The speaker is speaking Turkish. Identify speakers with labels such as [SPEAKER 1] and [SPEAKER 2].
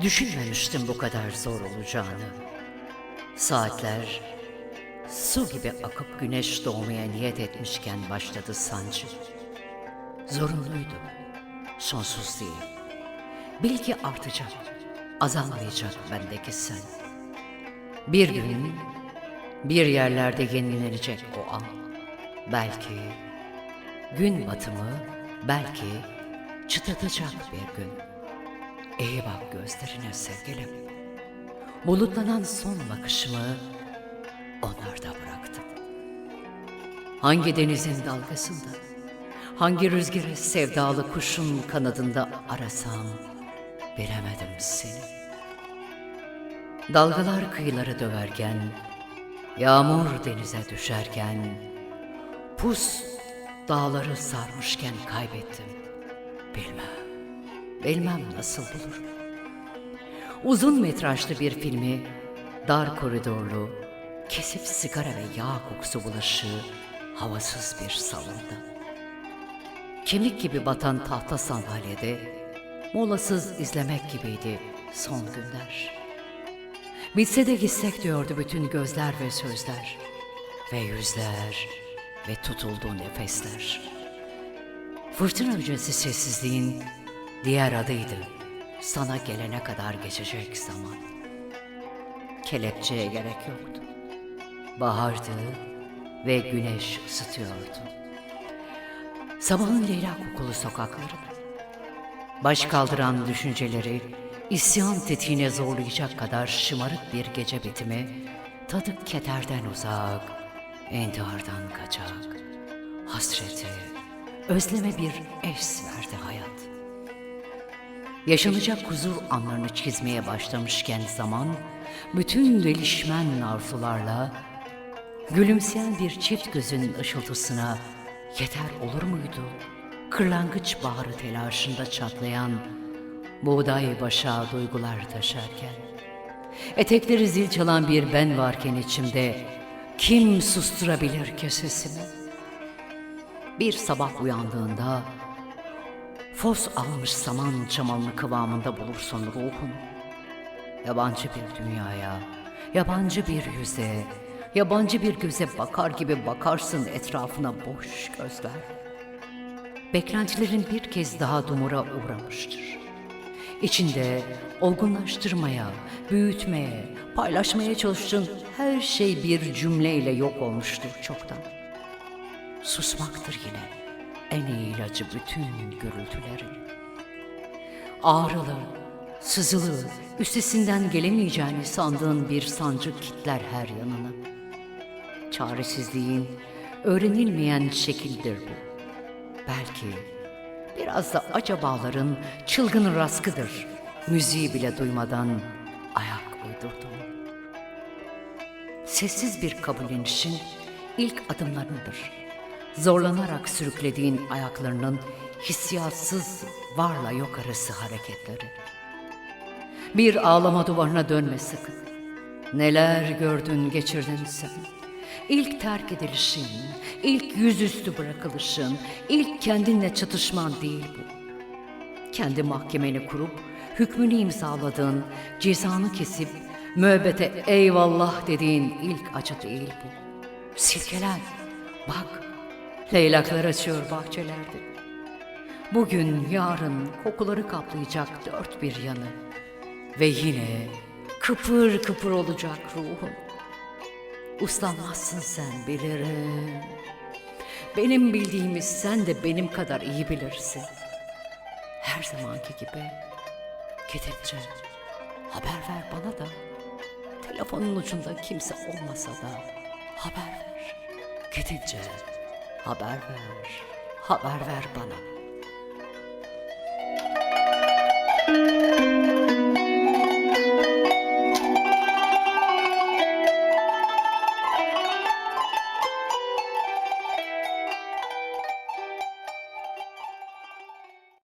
[SPEAKER 1] Düşünmemiştim bu kadar zor olacağını. Saatler su gibi akıp güneş doğmaya niyet etmişken başladı sancı. Zorunluydu. Sonsuz değil. Bilgi artacak. Azalmayacak bendeki sen. Bir gün bir yerlerde yenilenecek o an. Belki gün batımı, belki çıtlatacak bir gün. İyi bak gözlerine sevgilim. Bulutlanan son bakışımı onlarda bıraktım. Hangi denizin dalgasında, hangi rüzgarı sevdalı kuşun kanadında arasam bilemedim seni. Dalgalar kıyıları döverken, yağmur denize düşerken, pus dağları sarmışken kaybettim. Bilmem, bilmem nasıl bulurum. Uzun metrajlı bir filmi, dar koridorlu, kesif sigara ve yağ kokusu bulaşığı, havasız bir salonda. Kemik gibi batan tahta sandalyede, molasız izlemek gibiydi son günler. Bitse de gitsek diyordu bütün gözler ve sözler ve yüzler ve tutulduğu nefesler. Fırtına öncesi sessizliğin diğer adıydı. Sana gelene kadar geçecek zaman. Kelepçeye gerek yoktu. Bahardı ve güneş ısıtıyordu. Sabahın leyla kokulu sokakları. Baş kaldıran düşünceleri isyan tetiğine zorlayacak kadar şımarık bir gece bitimi, tadı kederden uzak, intihardan kaçak, hasreti, özleme bir eş verdi hayat. Yaşanacak huzur anlarını çizmeye başlamışken zaman, bütün delişmen arzularla, gülümseyen bir çift gözün ışıltısına yeter olur muydu? Kırlangıç baharı telaşında çatlayan, buğday başa duygular taşarken, etekleri zil çalan bir ben varken içimde, kim susturabilir ki sesimi? Bir sabah uyandığında, Fos almış saman çamanlı kıvamında bulursun ruhunu. Yabancı bir dünyaya, yabancı bir yüze, yabancı bir göze bakar gibi bakarsın etrafına boş gözler. Beklentilerin bir kez daha dumura uğramıştır. İçinde olgunlaştırmaya, büyütmeye, paylaşmaya çalıştığın her şey bir cümleyle yok olmuştur çoktan. Susmaktır yine en iyi ilacı bütün gürültülerin. Ağrılı, sızılı, üstesinden gelemeyeceğini sandığın bir sancı kitler her yanını. Çaresizliğin öğrenilmeyen şekildir bu. Belki biraz da acabaların çılgın raskıdır. Müziği bile duymadan ayak uydurdum. Sessiz bir kabullenişin ilk adımlarıdır. Zorlanarak sürüklediğin ayaklarının hissiyatsız varla yok arası hareketleri. Bir ağlama duvarına dönme sakın. Neler gördün geçirdin sen. İlk terk edilişin, ilk yüzüstü bırakılışın, ilk kendinle çatışman değil bu. Kendi mahkemeni kurup hükmünü imzaladığın, cezanı kesip müebbete eyvallah dediğin ilk acı değil bu. Silkelen, bak, leylaklar açıyor bahçelerde. Bugün, yarın kokuları kaplayacak dört bir yanı. Ve yine kıpır kıpır olacak ruhun. Uslanmazsın sen bilirim. Benim bildiğimi sen de benim kadar iyi bilirsin. Her zamanki gibi gidince haber ver bana da. Telefonun ucunda kimse olmasa da haber ver. Gidince haber ver. Haber ver bana.